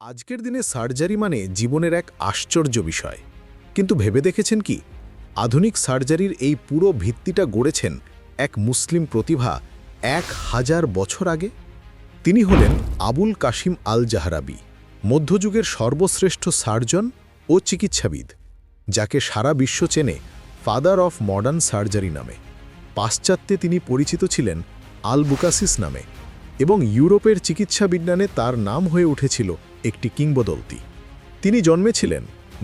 আজকের দিনে সার্জারি মানে জীবনের এক আশ্চর্য বিষয়। কিন্তু ভেবে দেখেছেন কি? আধুনিক সার্জারির এই পুরো ভিত্তিটা গড়েছেন এক মুসলিম প্রতিভা এক হাজার বছর আগে। তিনি হলেন আবুল কাশিম আল জাহরাবি মধ্যযুগের সর্বশ্রেষ্ঠ সার্জন ও চিকিৎসাবিদ, যাকে সারা বিশ্ব চেনে ফাদার অফ মডার্ন সার্জারি নামে। পাশ্চাত্যে তিনি পরিচিত ছিলেন আল বুকাসিস নামে এবং ইউরোপের চিকিৎসা বিজ্ঞানে তার নাম হয়ে উঠেছিল একটি কিংবদন্তি। তিনি জন্মেছিলেন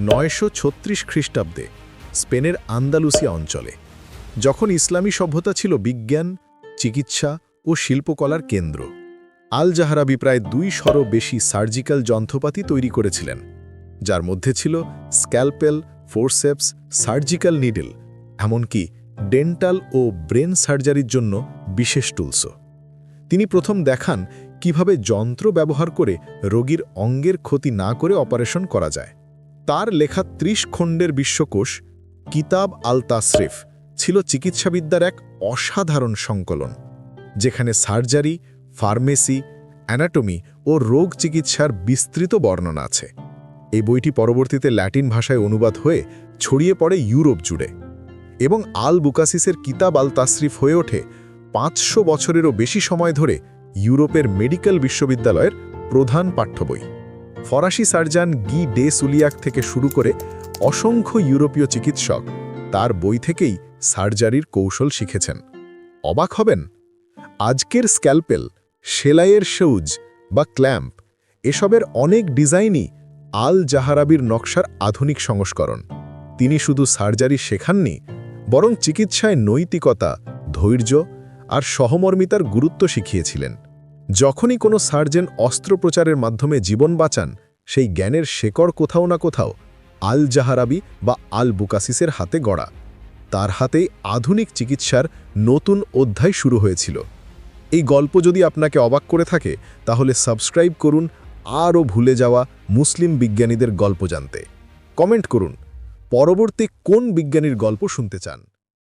নয়শো ছত্রিশ খ্রিস্টাব্দে স্পেনের আন্দালুসিয়া অঞ্চলে, যখন ইসলামী সভ্যতা ছিল বিজ্ঞান, চিকিৎসা ও শিল্পকলার কেন্দ্র। আল জাহারাবি প্রায় দুই শরও বেশি সার্জিক্যাল যন্ত্রপাতি তৈরি করেছিলেন, যার মধ্যে ছিল স্ক্যালপেল, ফোরসেপস, সার্জিক্যাল নিডেল, এমনকি ডেন্টাল ও ব্রেন সার্জারির জন্য বিশেষ টুলসও। তিনি প্রথম দেখান কীভাবে যন্ত্র ব্যবহার করে রোগীর অঙ্গের ক্ষতি না করে অপারেশন করা যায়। তার লেখা ত্রিশ খণ্ডের বিশ্বকোষ, কিতাব আল তাসরিফ ছিল চিকিৎসাবিদ্যার এক অসাধারণ সংকলন, যেখানে সার্জারি, ফার্মেসি, অ্যানাটমি ও রোগ চিকিৎসার বিস্তৃত বর্ণনা আছে। এই বইটি পরবর্তীতে ল্যাটিন ভাষায় অনুবাদ হয়ে ছড়িয়ে পড়ে ইউরোপ জুড়ে এবং আল বুকাসিসের কিতাব আল তাসরিফ হয়ে ওঠে পাঁচশো বছরেরও বেশি সময় ধরে ইউরোপের মেডিকেল বিশ্ববিদ্যালয়ের প্রধান পাঠ্য বই। ফরাসি সার্জান গি ডে সুলিয়াক থেকে শুরু করে অসংখ্য ইউরোপীয় চিকিৎসক তার বই থেকেই সার্জারির কৌশল শিখেছেন। অবাক হবেন? আজকের স্ক্যালপেল, সেলাইয়ের সৌজ বা ক্ল্যাম্প এসবের অনেক ডিজাইনই আল জাহারাবির নকশার আধুনিক সংস্করণ। তিনি শুধু সার্জারি শেখাননি, বরং চিকিৎসায় নৈতিকতা, ধৈর্য আর সহমর্মিতার গুরুত্ব শিখিয়েছিলেন। যখনই কোনো সার্জেন অস্ত্রোপচারের মাধ্যমে জীবন বাঁচান, সেই জ্ঞানের শেকড় কোথাও না কোথাও আল জাহারাবি বা আল বুকাসিসের হাতে গড়া। তার হাতেই আধুনিক চিকিৎসার নতুন অধ্যায় শুরু হয়েছিল। এই গল্প যদি আপনাকে অবাক করে থাকে, তাহলে সাবস্ক্রাইব করুন, আরও ভুলে যাওয়া মুসলিম বিজ্ঞানীদের গল্প জানতে। কমেন্ট করুন, পরবর্তী কোন বিজ্ঞানীর গল্প শুনতে চান?